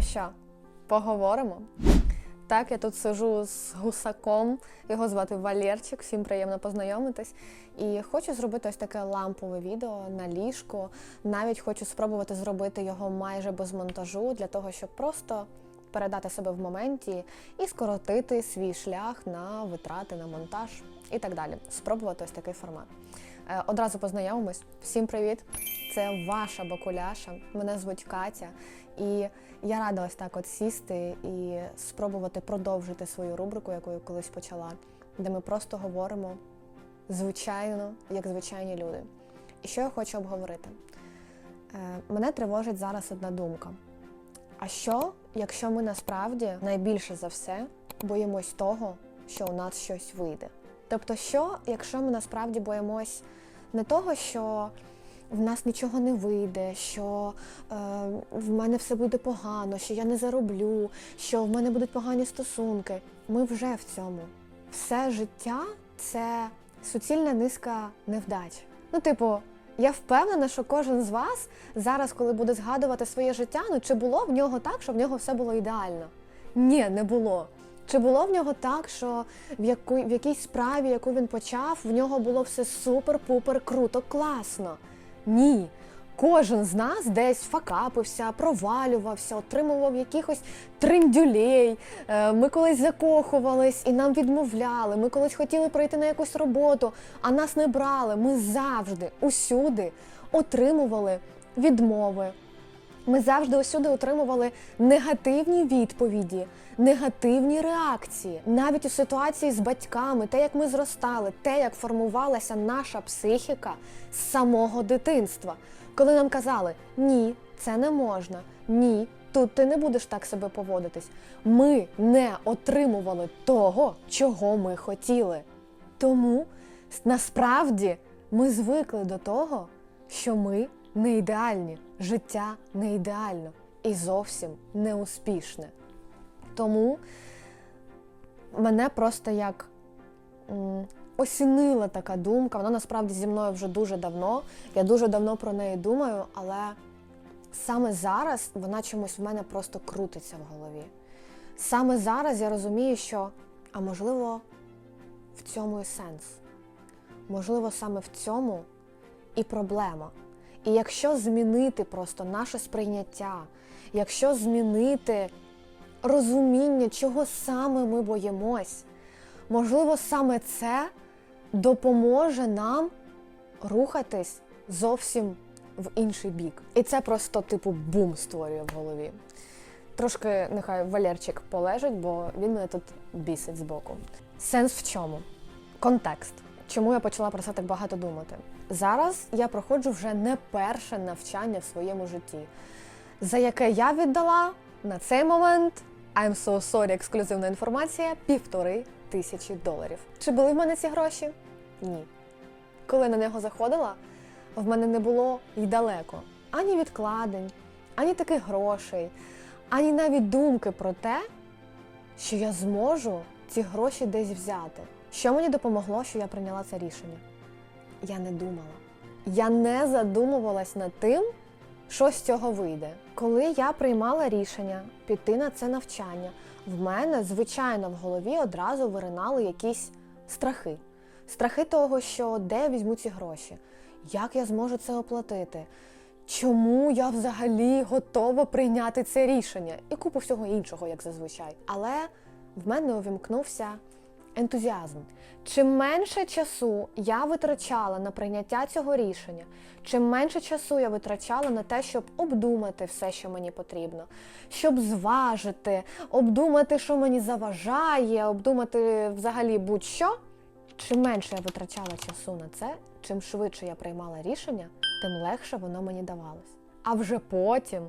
Що, поговоримо? Так, я тут сижу з гусаком, його звати Валерчик, всім приємно познайомитись. І хочу зробити ось таке лампове відео на ліжко. Навіть хочу спробувати зробити його майже без монтажу, для того, щоб просто передати себе в моменті і скоротити свій шлях на витрати на монтаж і так далі. Спробувати ось такий формат. Е, Одразу познайомимось. Всім привіт! Це ваша бакуляша. Мене звуть Катя, і я рада ось так от сісти і спробувати продовжити свою рубрику, яку я колись почала, де ми просто говоримо звичайно, як звичайні люди. І що я хочу обговорити? Е, Мене тривожить зараз одна думка. А що, якщо ми насправді найбільше за все боїмось того, що у нас щось вийде? Тобто, що, якщо ми насправді боїмось не того, що в нас нічого не вийде, що е, в мене все буде погано, що я не зароблю, що в мене будуть погані стосунки. Ми вже в цьому. Все життя це суцільна низка невдач. Ну, типу, я впевнена, що кожен з вас зараз, коли буде згадувати своє життя, ну чи було в нього так, що в нього все було ідеально? Ні, не було. Чи було в нього так, що в, яку, в якійсь справі, яку він почав, в нього було все супер-пупер круто, класно? Ні. Кожен з нас десь факапився, провалювався, отримував якихось триндюлей. Е, Ми колись закохувались і нам відмовляли. Ми колись хотіли прийти на якусь роботу, а нас не брали. Ми завжди, усюди отримували відмови. Ми завжди усюди отримували негативні відповіді, негативні реакції, навіть у ситуації з батьками, те, як ми зростали, те, як формувалася наша психіка з самого дитинства. Коли нам казали ні, це не можна, ні, тут ти не будеш так себе поводитись. Ми не отримували того, чого ми хотіли. Тому насправді ми звикли до того, що ми не ідеальні, життя не ідеально і зовсім не успішне. Тому мене просто як осінила така думка. Вона насправді зі мною вже дуже давно. Я дуже давно про неї думаю, але саме зараз вона чомусь в мене просто крутиться в голові. Саме зараз я розумію, що, а можливо, в цьому і сенс. Можливо, саме в цьому і проблема. І якщо змінити просто наше сприйняття, якщо змінити розуміння, чого саме ми боїмось, можливо, саме це допоможе нам рухатись зовсім в інший бік. І це просто, типу, бум створює в голові. Трошки нехай Валерчик полежить, бо він мене тут бісить збоку. Сенс в чому? Контекст. Чому я почала про це так багато думати? Зараз я проходжу вже не перше навчання в своєму житті, за яке я віддала на цей момент I'm so sorry, ексклюзивна інформація півтори тисячі доларів. Чи були в мене ці гроші? Ні. Коли на нього заходила, в мене не було й далеко ані відкладень, ані таких грошей, ані навіть думки про те, що я зможу ці гроші десь взяти. Що мені допомогло, що я прийняла це рішення? Я не думала. Я не задумувалась над тим, що з цього вийде. Коли я приймала рішення піти на це навчання, в мене, звичайно, в голові одразу виринали якісь страхи. Страхи того, що де я візьму ці гроші, як я зможу це оплатити, чому я взагалі готова прийняти це рішення і купу всього іншого, як зазвичай. Але в мене увімкнувся ентузіазм. Чим менше часу я витрачала на прийняття цього рішення, чим менше часу я витрачала на те, щоб обдумати все, що мені потрібно, щоб зважити, обдумати, що мені заважає, обдумати взагалі будь-що. Чим менше я витрачала часу на це, чим швидше я приймала рішення, тим легше воно мені давалось. А вже потім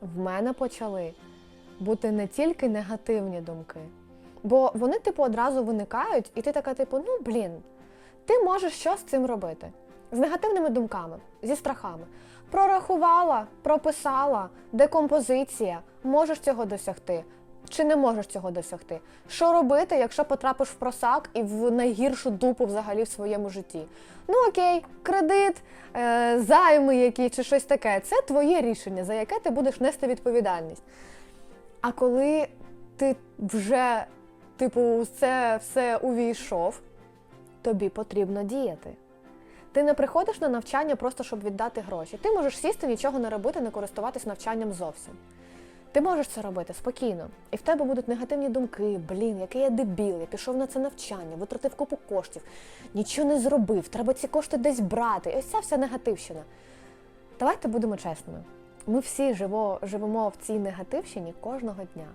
в мене почали бути не тільки негативні думки, Бо вони, типу, одразу виникають, і ти така, типу, ну блін, ти можеш що з цим робити? З негативними думками, зі страхами. Прорахувала, прописала, декомпозиція, можеш цього досягти. Чи не можеш цього досягти? Що робити, якщо потрапиш в просак і в найгіршу дупу взагалі в своєму житті? Ну окей, кредит, е, займи які чи щось таке. Це твоє рішення, за яке ти будеш нести відповідальність. А коли ти вже, типу, це все увійшов, тобі потрібно діяти. Ти не приходиш на навчання просто щоб віддати гроші. Ти можеш сісти, нічого не робити, не користуватись навчанням зовсім. Ти можеш це робити спокійно. І в тебе будуть негативні думки. Блін, який я дебіл, я пішов на це навчання, витратив купу коштів, нічого не зробив, треба ці кошти десь брати. І ось ця вся негативщина. Давайте будемо чесними. Ми всі живо, живемо в цій негативщині кожного дня.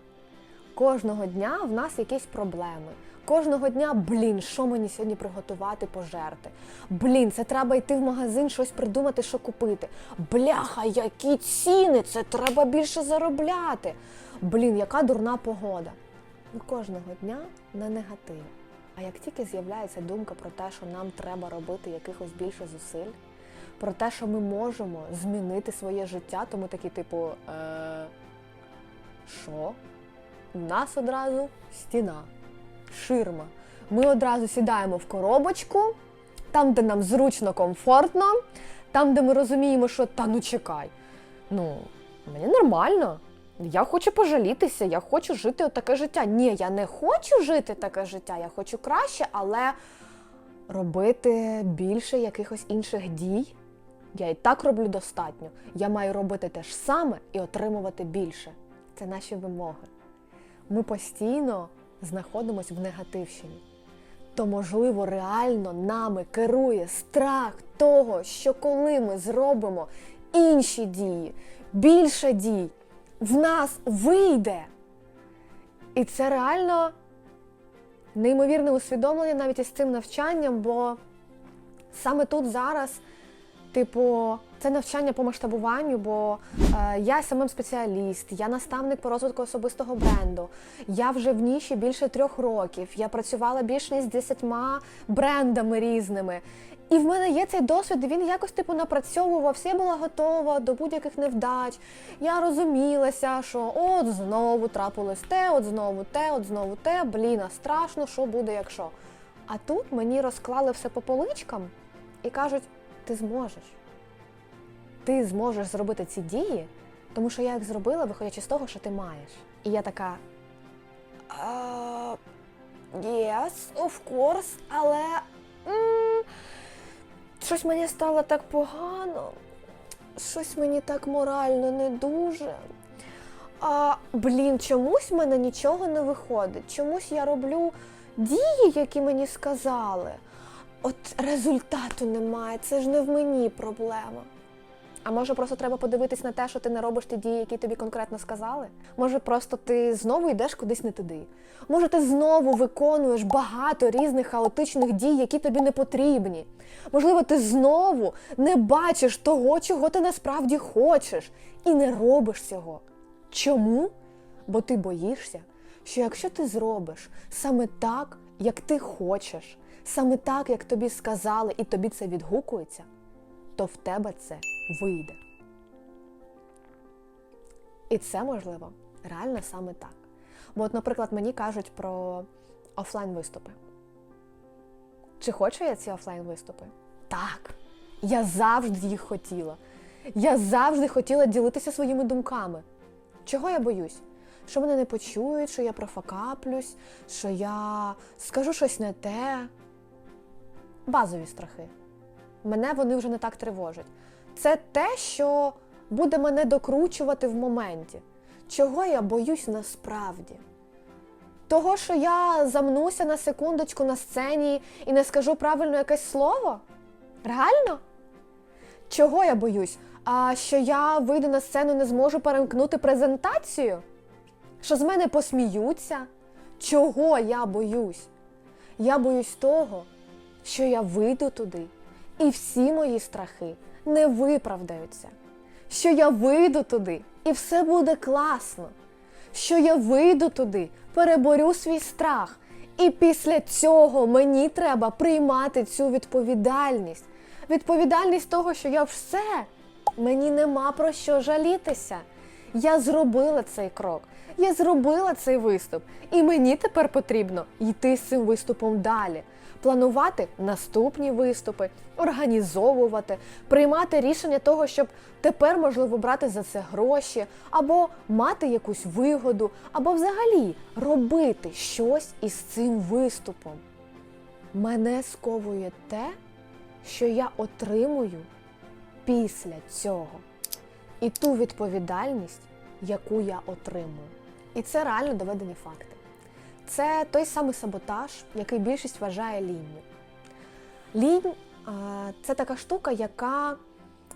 Кожного дня в нас якісь проблеми. Кожного дня, блін, що мені сьогодні приготувати, пожерти. Блін, це треба йти в магазин, щось придумати, що купити. Бляха, які ціни! Це треба більше заробляти. Блін, яка дурна погода. Ми кожного дня на негативі. А як тільки з'являється думка про те, що нам треба робити якихось більше зусиль, про те, що ми можемо змінити своє життя, то ми такі, типу, е, що? У нас одразу стіна, ширма. Ми одразу сідаємо в коробочку, там, де нам зручно, комфортно, там, де ми розуміємо, що та ну чекай. Ну, мені нормально. Я хочу пожалітися, я хочу жити таке життя. Ні, я не хочу жити таке життя, я хочу краще, але робити більше якихось інших дій. Я і так роблю достатньо. Я маю робити те ж саме і отримувати більше. Це наші вимоги. Ми постійно знаходимося в негативщині. То, можливо, реально нами керує страх того, що коли ми зробимо інші дії, більше дій, в нас вийде. І це реально неймовірне усвідомлення навіть із цим навчанням, бо саме тут зараз, типу, це навчання по масштабуванню, бо е, я самим спеціаліст, я наставник по розвитку особистого бренду. Я вже в ніші більше трьох років. Я працювала більш ніж з десятьма брендами різними. І в мене є цей досвід, він якось типу напрацьовувався. Я була готова до будь-яких невдач. Я розумілася, що от знову трапилось те, от знову те, от знову те. Блін, а страшно, що буде, якщо. А тут мені розклали все по поличкам і кажуть: ти зможеш. Ти зможеш зробити ці дії, тому що я їх зробила, виходячи з того, що ти маєш. І я така. «А, Yes, of course, але м, щось мені стало так погано, щось мені так морально не дуже. А, блін, чомусь в мене нічого не виходить. Чомусь я роблю дії, які мені сказали. От результату немає, це ж не в мені проблема. А може просто треба подивитись на те, що ти не робиш ті дії, які тобі конкретно сказали? Може, просто ти знову йдеш кудись не туди? Може, ти знову виконуєш багато різних хаотичних дій, які тобі не потрібні? Можливо, ти знову не бачиш того, чого ти насправді хочеш, і не робиш цього. Чому? Бо ти боїшся, що якщо ти зробиш саме так, як ти хочеш, саме так, як тобі сказали, і тобі це відгукується, то в тебе це вийде. І це можливо реально саме так. Бо, от, наприклад, мені кажуть про офлайн-виступи. Чи хочу я ці офлайн-виступи? Так. Я завжди їх хотіла. Я завжди хотіла ділитися своїми думками. Чого я боюсь? Що мене не почують, що я профакаплюсь, що я скажу щось не те. Базові страхи. Мене вони вже не так тривожать. Це те, що буде мене докручувати в моменті. Чого я боюсь насправді? Того, що я замнуся на секундочку на сцені і не скажу правильно якесь слово? Реально? Чого я боюсь? А що я вийду на сцену і не зможу перемкнути презентацію? Що з мене посміються? Чого я боюсь? Я боюсь того, що я вийду туди, і всі мої страхи не виправдаються. Що я вийду туди, і все буде класно. Що я вийду туди, переборю свій страх. І після цього мені треба приймати цю відповідальність. Відповідальність того, що я все, мені нема про що жалітися. Я зробила цей крок, я зробила цей виступ, і мені тепер потрібно йти з цим виступом далі. Планувати наступні виступи, організовувати, приймати рішення того, щоб тепер можливо брати за це гроші, або мати якусь вигоду, або взагалі робити щось із цим виступом. Мене сковує те, що я отримую після цього, і ту відповідальність, яку я отримую. І це реально доведені факти. Це той самий саботаж, який більшість вважає лінню. Лінь це така штука, яка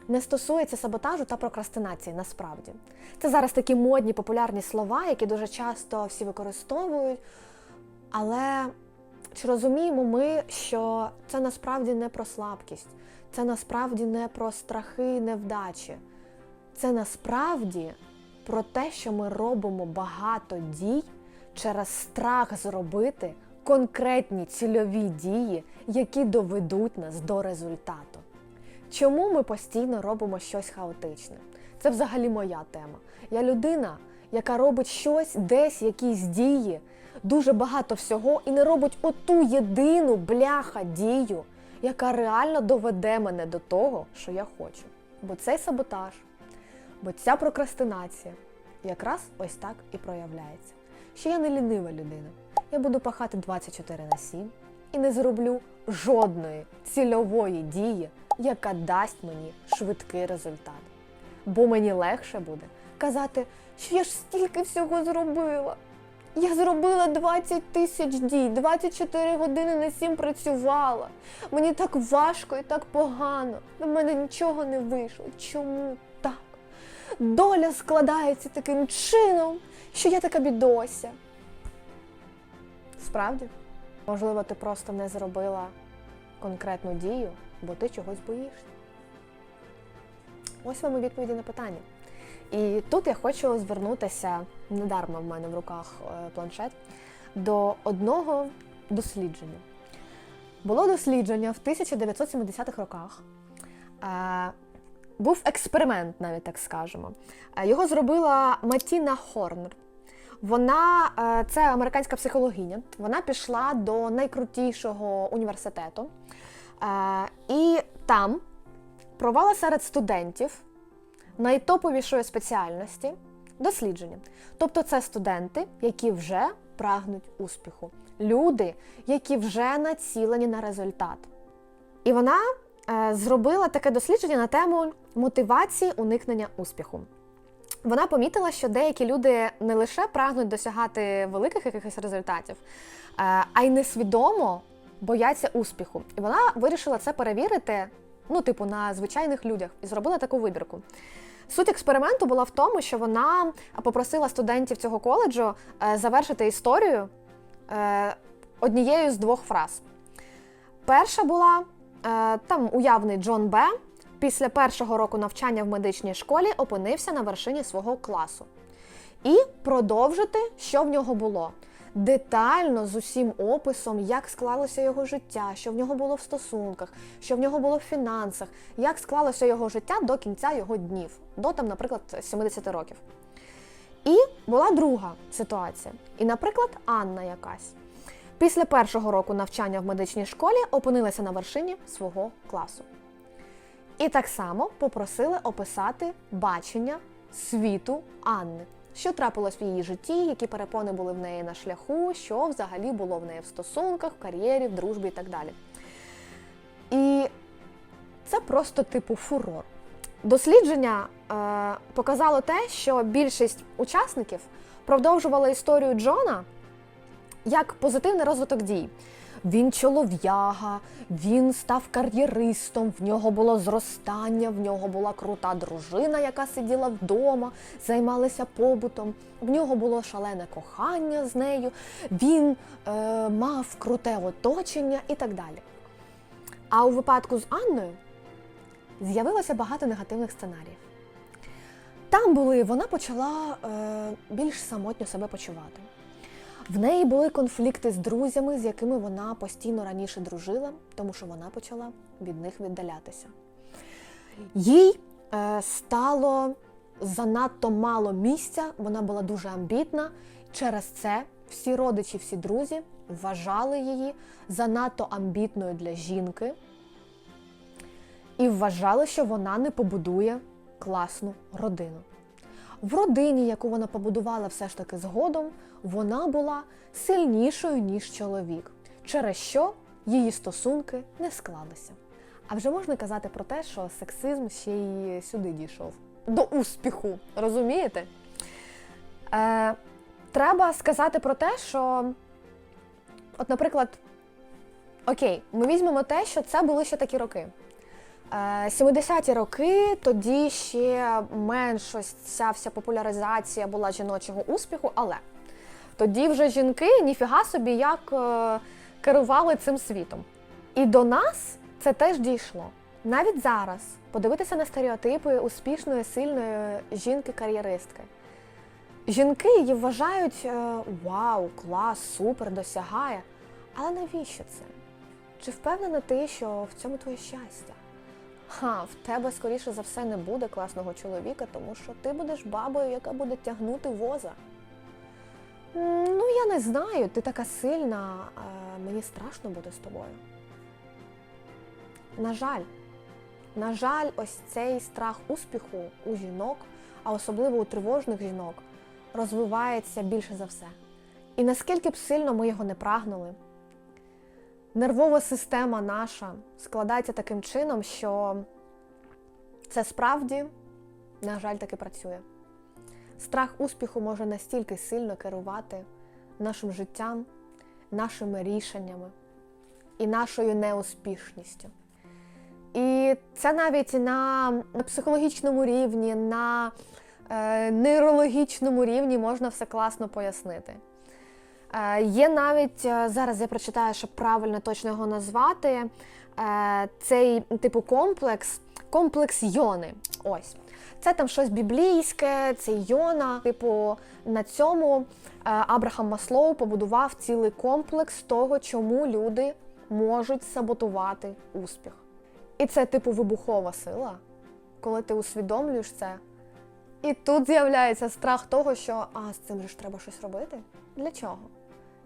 не стосується саботажу та прокрастинації насправді. Це зараз такі модні популярні слова, які дуже часто всі використовують. Але чи розуміємо ми, що це насправді не про слабкість, це насправді не про страхи невдачі. Це насправді про те, що ми робимо багато дій через страх зробити конкретні цільові дії, які доведуть нас до результату. Чому ми постійно робимо щось хаотичне? Це взагалі моя тема. Я людина, яка робить щось, десь якісь дії, дуже багато всього, і не робить оту єдину бляха дію, яка реально доведе мене до того, що я хочу. Бо цей саботаж, бо ця прокрастинація якраз ось так і проявляється. Що я не лінива людина. Я буду пахати 24 на 7 і не зроблю жодної цільової дії, яка дасть мені швидкий результат. Бо мені легше буде казати, що я ж стільки всього зробила. Я зробила 20 тисяч дій, 24 години на 7 працювала. Мені так важко і так погано. В мене нічого не вийшло. Чому? Доля складається таким чином, що я така бідося. Справді, можливо, ти просто не зробила конкретну дію, бо ти чогось боїшся. Ось вам і відповіді на питання. І тут я хочу звернутися недарма в мене в руках е, планшет до одного дослідження. Було дослідження в 1970-х роках. Був експеримент, навіть так скажемо. Е, Його зробила Матіна Хорнер. Вона е, це американська психологиня. Вона пішла до найкрутішого університету е, і там провела серед студентів найтоповішої спеціальності дослідження. Тобто це студенти, які вже прагнуть успіху, люди, які вже націлені на результат. І вона зробила таке дослідження на тему мотивації уникнення успіху. Вона помітила, що деякі люди не лише прагнуть досягати великих якихось результатів, е, а й несвідомо бояться успіху. І вона вирішила це перевірити, ну, типу, на звичайних людях, і зробила таку вибірку. Суть експерименту була в тому, що вона попросила студентів цього коледжу е, завершити історію е, однією з двох фраз. Перша була е, там уявний Джон Б. Після першого року навчання в медичній школі опинився на вершині свого класу. І продовжити, що в нього було. Детально з усім описом, як склалося його життя, що в нього було в стосунках, що в нього було в фінансах, як склалося його життя до кінця його днів, до там, наприклад, 70 років. І була друга ситуація. І, наприклад, Анна якась після першого року навчання в медичній школі опинилася на вершині свого класу. І так само попросили описати бачення світу Анни, що трапилось в її житті, які перепони були в неї на шляху, що взагалі було в неї в стосунках, в кар'єрі, в дружбі і так далі. І це просто типу фурор. Дослідження е, показало те, що більшість учасників продовжували історію Джона як позитивний розвиток дій. Він чолов'яга, він став кар'єристом, в нього було зростання, в нього була крута дружина, яка сиділа вдома, займалася побутом, в нього було шалене кохання з нею, він е, мав круте оточення і так далі. А у випадку з Анною з'явилося багато негативних сценаріїв. Там були, вона почала е, більш самотньо себе почувати. В неї були конфлікти з друзями, з якими вона постійно раніше дружила, тому що вона почала від них віддалятися. Їй е, стало занадто мало місця, вона була дуже амбітна. Через це Всі родичі, всі друзі вважали її занадто амбітною для жінки і вважали, що вона не побудує класну родину. В родині, яку вона побудувала все ж таки згодом, вона була сильнішою, ніж чоловік, через що її стосунки не склалися. А вже можна казати про те, що сексизм ще й сюди дійшов. До успіху, розумієте? Е, треба сказати про те, що, от, наприклад, окей, ми візьмемо те, що це були ще такі роки. Е, 70-ті роки тоді ще менш ось ця вся популяризація була жіночого успіху, але тоді вже жінки ніфіга собі як е, керували цим світом. І до нас це теж дійшло. Навіть зараз подивитися на стереотипи успішної, сильної жінки-кар'єристки. Жінки її вважають е, вау, клас, супер, досягає. Але навіщо це? Чи впевнена ти, що в цьому твоє щастя? Ха, в тебе, скоріше за все, не буде класного чоловіка, тому що ти будеш бабою, яка буде тягнути воза. Ну, я не знаю, ти така сильна, мені страшно буде з тобою. На жаль, на жаль, ось цей страх успіху у жінок, а особливо у тривожних жінок, розвивається більше за все. І наскільки б сильно ми його не прагнули, нервова система наша складається таким чином, що це справді, на жаль, таки працює. Страх успіху може настільки сильно керувати нашим життям, нашими рішеннями і нашою неуспішністю. І це навіть на психологічному рівні, на е, нейрологічному рівні можна все класно пояснити. Е, є навіть е, зараз я прочитаю, щоб правильно точно його назвати. Е, цей типу комплекс, комплекс Йони. Ось. Це там щось біблійське, це Йона. Типу, на цьому Абрахам Маслоу побудував цілий комплекс того, чому люди можуть саботувати успіх. І це, типу, вибухова сила, коли ти усвідомлюєш це. І тут з'являється страх того, що а з цим же ж треба щось робити. Для чого?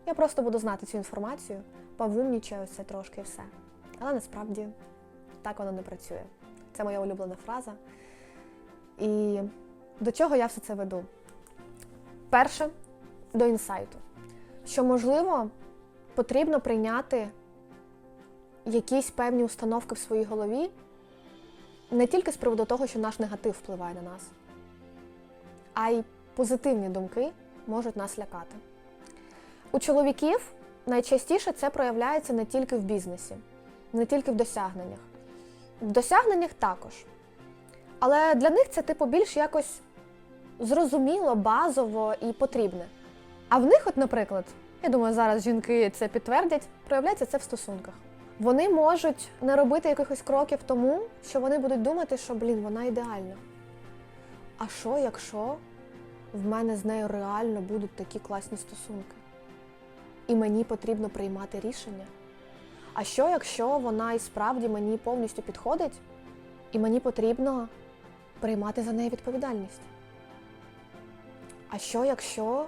Я просто буду знати цю інформацію, повумнічаю це трошки і все. Але насправді так воно не працює. Це моя улюблена фраза. І до чого я все це веду? Перше, до інсайту. Що, можливо, потрібно прийняти якісь певні установки в своїй голові не тільки з приводу того, що наш негатив впливає на нас, а й позитивні думки можуть нас лякати. У чоловіків найчастіше це проявляється не тільки в бізнесі, не тільки в досягненнях. В досягненнях також. Але для них це типу більш якось зрозуміло, базово і потрібне. А в них, от, наприклад, я думаю, зараз жінки це підтвердять, проявляється це в стосунках. Вони можуть не робити якихось кроків тому, що вони будуть думати, що блін, вона ідеальна. А що, якщо в мене з нею реально будуть такі класні стосунки? І мені потрібно приймати рішення. А що, якщо вона і справді мені повністю підходить, і мені потрібно приймати за неї відповідальність? А що, якщо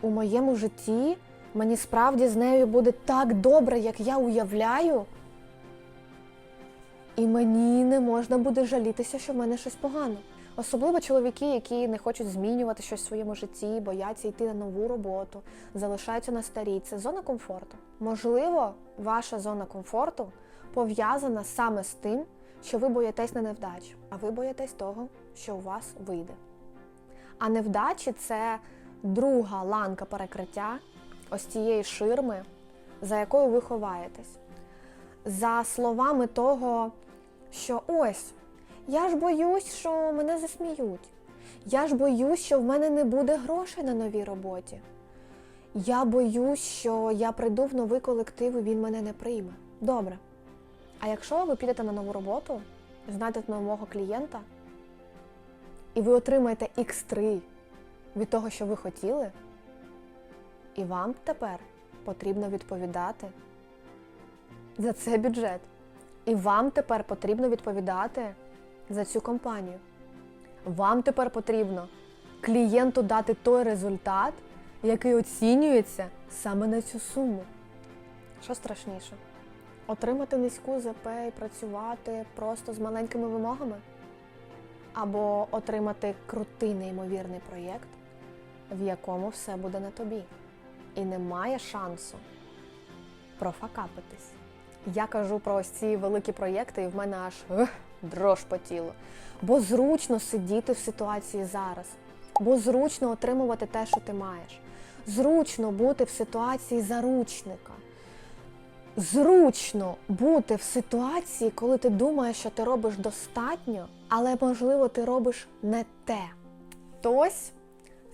у моєму житті мені справді з нею буде так добре, як я уявляю, і мені не можна буде жалітися, що в мене щось погано? Особливо чоловіки, які не хочуть змінювати щось в своєму житті, бояться йти на нову роботу, залишаються на старій. Це зона комфорту. Можливо, ваша зона комфорту пов'язана саме з тим, що ви боїтесь на невдачу, а ви боїтесь того, що у вас вийде. А невдачі це друга ланка перекриття ось цієї ширми, за якою ви ховаєтесь. За словами того, що ось. Я ж боюсь, що мене засміють. Я ж боюсь, що в мене не буде грошей на новій роботі. Я боюсь, що я прийду в новий колектив і він мене не прийме. Добре. А якщо ви підете на нову роботу, знайдете нового клієнта, і ви отримаєте X3 від того, що ви хотіли, і вам тепер потрібно відповідати за цей бюджет. І вам тепер потрібно відповідати за цю компанію. Вам тепер потрібно клієнту дати той результат, який оцінюється саме на цю суму. Що страшніше? Отримати низьку ЗП і працювати просто з маленькими вимогами? Або отримати крутий неймовірний проєкт, в якому все буде на тобі, і немає шансу профакапитись. Я кажу про ось ці великі проєкти, і в мене аж ех, дрож по тілу. Бо зручно сидіти в ситуації зараз, бо зручно отримувати те, що ти маєш. Зручно бути в ситуації заручника. Зручно бути в ситуації, коли ти думаєш, що ти робиш достатньо, але можливо ти робиш не те. То ось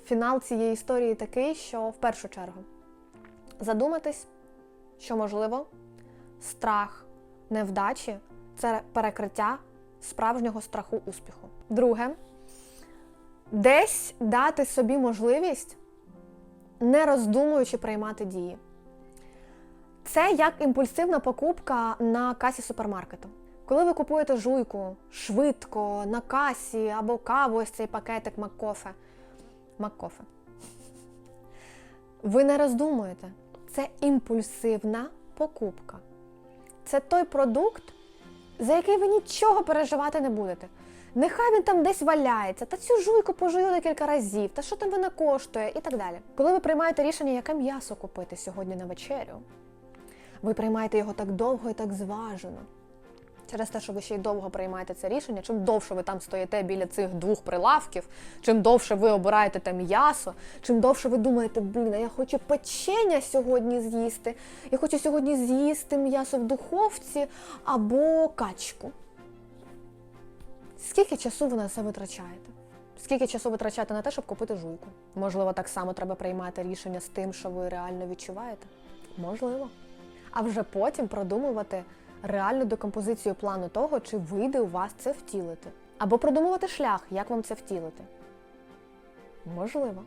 фінал цієї історії такий, що в першу чергу задуматись, що можливо страх невдачі це перекриття справжнього страху успіху. Друге, десь дати собі можливість, не роздумуючи приймати дії. Це як імпульсивна покупка на касі супермаркету. Коли ви купуєте жуйку швидко на касі або каву, ось цей пакетик Маккофе. Маккофе. Ви не роздумуєте. Це імпульсивна покупка. Це той продукт, за який ви нічого переживати не будете. Нехай він там десь валяється, та цю жуйку пожую декілька разів, та що там вона коштує, і так далі. Коли ви приймаєте рішення, яке м'ясо купити сьогодні на вечерю, ви приймаєте його так довго і так зважено. Через те, що ви ще й довго приймаєте це рішення, чим довше ви там стоїте біля цих двох прилавків, чим довше ви обираєте те м'ясо, чим довше ви думаєте, блін, а я хочу печення сьогодні з'їсти, я хочу сьогодні з'їсти м'ясо в духовці або качку. Скільки часу ви на це витрачаєте? Скільки часу витрачаєте на те, щоб купити жуйку? Можливо, так само треба приймати рішення з тим, що ви реально відчуваєте? Можливо. А вже потім продумувати реальну декомпозицію плану того, чи вийде у вас це втілити. Або продумувати шлях, як вам це втілити. Можливо.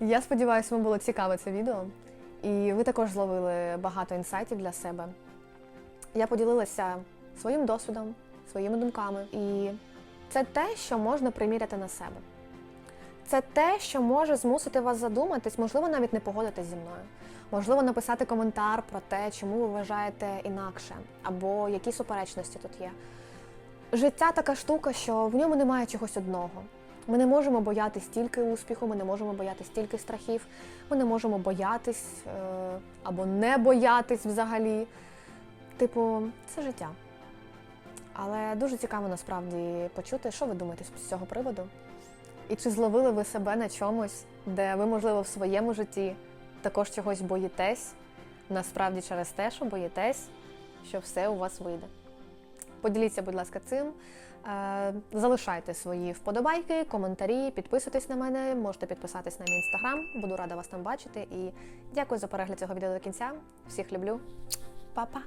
Я сподіваюся, вам було цікаве це відео. І ви також зловили багато інсайтів для себе. Я поділилася своїм досвідом, своїми думками. І це те, що можна приміряти на себе. Це те, що може змусити вас задуматись, можливо, навіть не погодитись зі мною. Можливо, написати коментар про те, чому ви вважаєте інакше, або які суперечності тут є. Життя така штука, що в ньому немає чогось одного. Ми не можемо боятись тільки успіху, ми не можемо боятись тільки страхів, ми не можемо боятись е, або не боятись взагалі. Типу, це життя. Але дуже цікаво насправді почути, що ви думаєте з цього приводу. І чи зловили ви себе на чомусь, де ви, можливо, в своєму житті також чогось боїтесь, насправді через те, що боїтесь, що все у вас вийде. Поділіться, будь ласка, цим. Е, Залишайте свої вподобайки, коментарі, підписуйтесь на мене, можете підписатись на мій інстаграм. Буду рада вас там бачити. І дякую за перегляд цього відео до кінця. Всіх люблю. Па-па!